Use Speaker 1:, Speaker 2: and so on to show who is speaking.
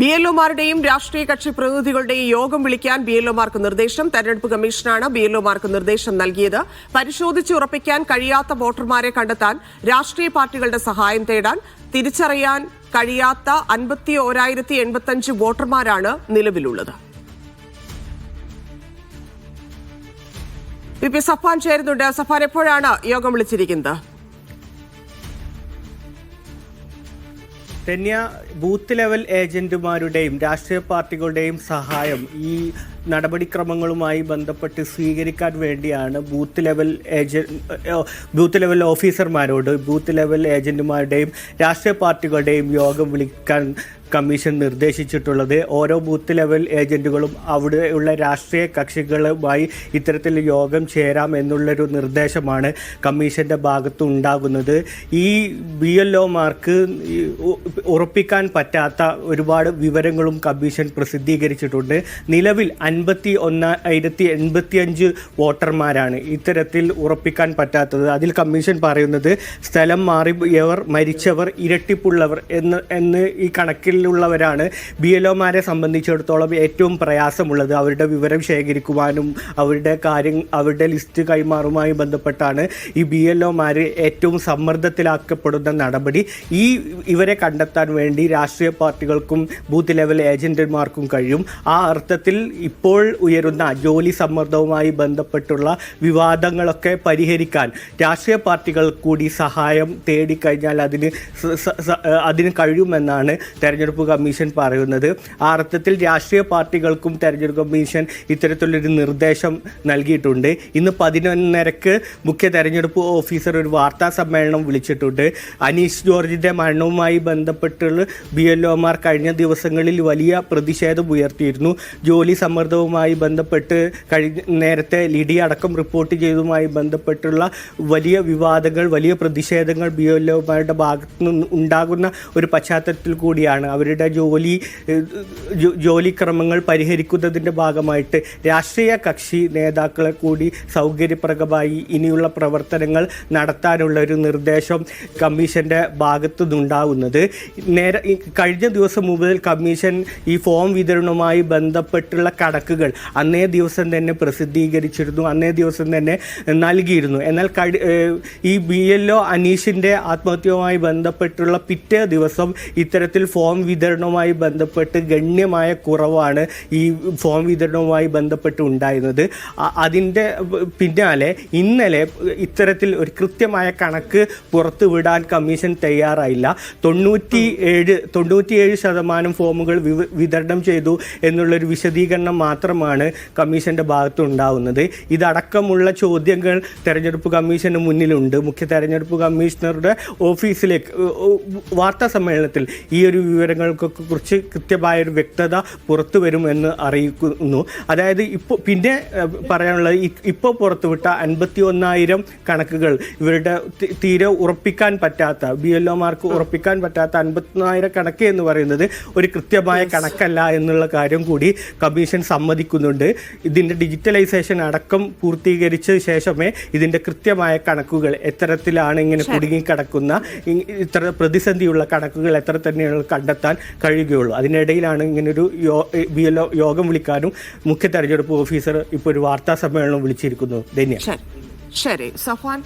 Speaker 1: B L ഒമാരുടെയും രാഷ്ട്രീയ കക്ഷി പ്രതിനിധികളുടെയും യോഗം വിളിക്കാൻ ബി എൽ ഒമാർക്ക് നിർദ്ദേശം. തെരഞ്ഞെടുപ്പ് കമ്മീഷനാണ് ബി എൽ ഒമാർക്ക് നിർദ്ദേശം നൽകിയത്. പരിശോധിച്ച് ഉറപ്പിക്കാൻ കഴിയാത്ത വോട്ടർമാരെ കണ്ടെത്താൻ രാഷ്ട്രീയ പാർട്ടികളുടെ സഹായം തേടാൻ തിരിച്ചറിയാൻ കഴിയാത്ത അൻപത്തി ഓരായിരത്തി എൺപത്തഞ്ച് വോട്ടർമാരാണ് നിലവിലുള്ളത്. പി പി സഫാൻ ചേരുന്നുണ്ട്. സഫാൻ എപ്പോഴാണ് യോഗം വിളിച്ചിരിക്കുന്നത്?
Speaker 2: ധന്യ ബൂത്ത് ലെവൽ ഏജന്റുമാരുടെയും രാഷ്ട്രീയ പാർട്ടികളുടെയും സഹായം ഈ നടപടിക്രമങ്ങളുമായി ബന്ധപ്പെട്ട് സ്വീകരിക്കാൻ വേണ്ടിയാണ് booth level agent booth level ഓഫീസർമാരോട് booth level ഏജന്റുമാരുടെയും രാഷ്ട്രീയ പാർട്ടികളുടെയും യോഗം വിളിക്കാൻ കമ്മീഷൻ നിർദ്ദേശിച്ചിട്ടുള്ളത്. ഓരോ ബൂത്ത് ലെവൽ ഏജന്റുകളും അവിടെയുള്ള രാഷ്ട്രീയ കക്ഷികളുമായി ഇത്തരത്തിൽ യോഗം ചേരാം എന്നുള്ളൊരു നിർദ്ദേശമാണ് കമ്മീഷന്റെ ഭാഗത്ത് ഉണ്ടാകുന്നത്. ഈ ബി എൽ ഒമാർക്ക് ഉറപ്പിക്കാൻ പറ്റാത്ത ഒരുപാട് വിവരങ്ങളും കമ്മീഷൻ പ്രസിദ്ധീകരിച്ചിട്ടുണ്ട്. നിലവിൽ അൻപത്തി ഒന്നായിരത്തി എൺപത്തി അഞ്ച് വോട്ടർമാരാണ് ഇത്തരത്തിൽ ഉറപ്പിക്കാൻ പറ്റാത്തത്. അതിൽ കമ്മീഷൻ പറയുന്നത് സ്ഥലം മാറിയവർ മരിച്ചവർ ഇരട്ടിപ്പുള്ളവർ എന്ന് എന്ന് ഈ കണക്കിലുള്ളവരാണ് ബി എൽ ഒമാരെ സംബന്ധിച്ചിടത്തോളം ഏറ്റവും പ്രയാസമുള്ളത് അവരുടെ വിവരം ശേഖരിക്കുവാനും അവരുടെ കാര്യം അവരുടെ ലിസ്റ്റ് കൈമാറുമായി ബന്ധപ്പെട്ടാണ് ഈ ബി എൽ ഒമാർ ഏറ്റവും സമ്മർദ്ദത്തിലാക്കപ്പെടുന്ന നടപടി. ഈ ഇവരെ കണ്ടെത്താൻ വേണ്ടി രാഷ്ട്രീയ പാർട്ടികൾക്കും ബൂത്ത് ലെവൽ ഏജന്റുമാർക്കും കഴിയും. ആ അർത്ഥത്തിൽ ഇപ്പോൾ ഉയരുന്ന ജോലി സമ്മർദ്ദവുമായി ബന്ധപ്പെട്ടുള്ള വിവാദങ്ങളൊക്കെ പരിഹരിക്കാൻ രാഷ്ട്രീയ പാർട്ടികൾ കൂടി സഹായം തേടിക്കഴിഞ്ഞാൽ അതിന് അതിന് കഴിയുമെന്നാണ് തെരഞ്ഞെടുപ്പ് കമ്മീഷൻ പറയുന്നത്. ആ അർത്ഥത്തിൽ രാഷ്ട്രീയ പാർട്ടികൾക്കും തെരഞ്ഞെടുപ്പ് കമ്മീഷൻ ഇത്തരത്തിലൊരു നിർദ്ദേശം നൽകിയിട്ടുണ്ട്. ഇന്ന് പതിനൊന്നരക്ക് മുഖ്യ തെരഞ്ഞെടുപ്പ് ഓഫീസർ ഒരു വാർത്താ സമ്മേളനം വിളിച്ചിട്ടുണ്ട്. അനീഷ് ജോർജിന്റെ മരണവുമായി ബന്ധപ്പെട്ടുള്ള ബി എൽ ഒമാർ കഴിഞ്ഞ ദിവസങ്ങളിൽ വലിയ പ്രതിഷേധം ഉയർത്തിയിരുന്നു. ജോലി സമ്മർദ്ദവുമായി ബന്ധപ്പെട്ട് കഴിഞ്ഞ നേരത്തെ ലിഡി അടക്കം റിപ്പോർട്ട് ചെയ്തതുമായി ബന്ധപ്പെട്ടുള്ള വലിയ വിവാദങ്ങൾ വലിയ പ്രതിഷേധങ്ങൾ ബി എൽ ഒമാരുടെ ഭാഗത്തു നിന്ന് ഉണ്ടാകുന്ന ഒരു പശ്ചാത്തലത്തിൽ കൂടിയാണ് അവരുടെ ജോലി ജോലിക്രമങ്ങൾ പരിഹരിക്കുന്നതിന്റെ ഭാഗമായിട്ട് രാഷ്ട്രീയ കക്ഷി നേതാക്കളെ കൂടി സൗകര്യപ്രദമായി ഇനിയുള്ള പ്രവർത്തനങ്ങൾ നടത്താനുള്ള ഒരു നിർദ്ദേശം കമ്മീഷന്റെ ഭാഗത്തു നിന്നുണ്ടാവുന്നത് നേരെ കഴിഞ്ഞ ദിവസം മുതൽ കമ്മീഷൻ ഈ ഫോം വിതരണവുമായി ബന്ധപ്പെട്ടുള്ള കണക്കുകൾ അന്നേ ദിവസം തന്നെ പ്രസിദ്ധീകരിച്ചിരുന്നു അന്നേ ദിവസം തന്നെ നൽകിയിരുന്നു. എന്നാൽ ഈ ബി എൽ ഒ അനീഷിന്റെ ആത്മഹത്യയുമായി ബന്ധപ്പെട്ടുള്ള പിറ്റേ ദിവസം ഇത്തരത്തിൽ ഫോം വിതരണവുമായി ബന്ധപ്പെട്ട് ഗണ്യമായ കുറവാണ് ഈ ഫോം വിതരണവുമായി ബന്ധപ്പെട്ട് ഉണ്ടായിരുന്നത്. അതിന്റെ പിന്നാലെ ഇന്നലെ ഇത്തരത്തിൽ ഒരു കൃത്യമായ കണക്ക് പുറത്തുവിടാൻ കമ്മീഷൻ തയ്യാറായില്ല. തൊണ്ണൂറ്റി ഏഴ് തൊണ്ണൂറ്റിയേഴ് ശതമാനം ഫോമുകൾ വിതരണം ചെയ്തു എന്നുള്ളൊരു വിശദീകരണം മാത്രമാണ് കമ്മീഷന്റെ ഭാഗത്ത് ഉണ്ടാവുന്നത്. ഇതടക്കമുള്ള ചോദ്യങ്ങൾ തെരഞ്ഞെടുപ്പ് കമ്മീഷന് മുന്നിലുണ്ട്. മുഖ്യ തെരഞ്ഞെടുപ്പ് കമ്മീഷണറുടെ ഓഫീസിലേക്ക് വാർത്താ സമ്മേളനത്തിൽ ഈ ഒരു വിവരങ്ങൾക്കൊക്കെ കുറിച്ച് കൃത്യമായൊരു വ്യക്തത പുറത്തു വരും എന്ന് അറിയിക്കുന്നു. അതായത് ഇപ്പോൾ പിന്നെ പറയാനുള്ളത് ഇപ്പോൾ പുറത്തുവിട്ട അൻപത്തി ഒന്നായിരം കണക്കുകൾ ഇവരുടെ തീരെ ഉറപ്പിക്കാൻ പറ്റാത്ത ബി എൽ ഒമാർക്ക് ഉറപ്പിക്കാൻ പറ്റാത്ത അൻപത്തിനായിരം കണക്ക് എന്ന് പറയുന്നത് ഒരു കൃത്യമായ കണക്കല്ല എന്നുള്ള കാര്യം കൂടി കമ്മീഷൻ സമ്മതിക്കുന്നുണ്ട്. ഇതിന്റെ ഡിജിറ്റലൈസേഷൻ അടക്കം പൂർത്തീകരിച്ച ശേഷമേ ഇതിന്റെ കൃത്യമായ കണക്കുകൾ എത്തരത്തിലാണ് ഇങ്ങനെ കുടുങ്ങിക്കിടക്കുന്ന ഇത്ര പ്രതിസന്ധിയുള്ള കണക്കുകൾ എത്ര തന്നെയാണ് കണ്ടെത്താൻ കഴിയുകയുള്ളൂ. അതിനിടയിലാണ് ഇങ്ങനൊരു യോ യോഗം വിളിക്കാനും മുഖ്യ തെരഞ്ഞെടുപ്പ് ഓഫീസർ ഇപ്പോൾ ഒരു വാർത്താ സമ്മേളനം വിളിച്ചിരിക്കുന്നു. ധന്യ.
Speaker 1: ശരി. സഫാൻ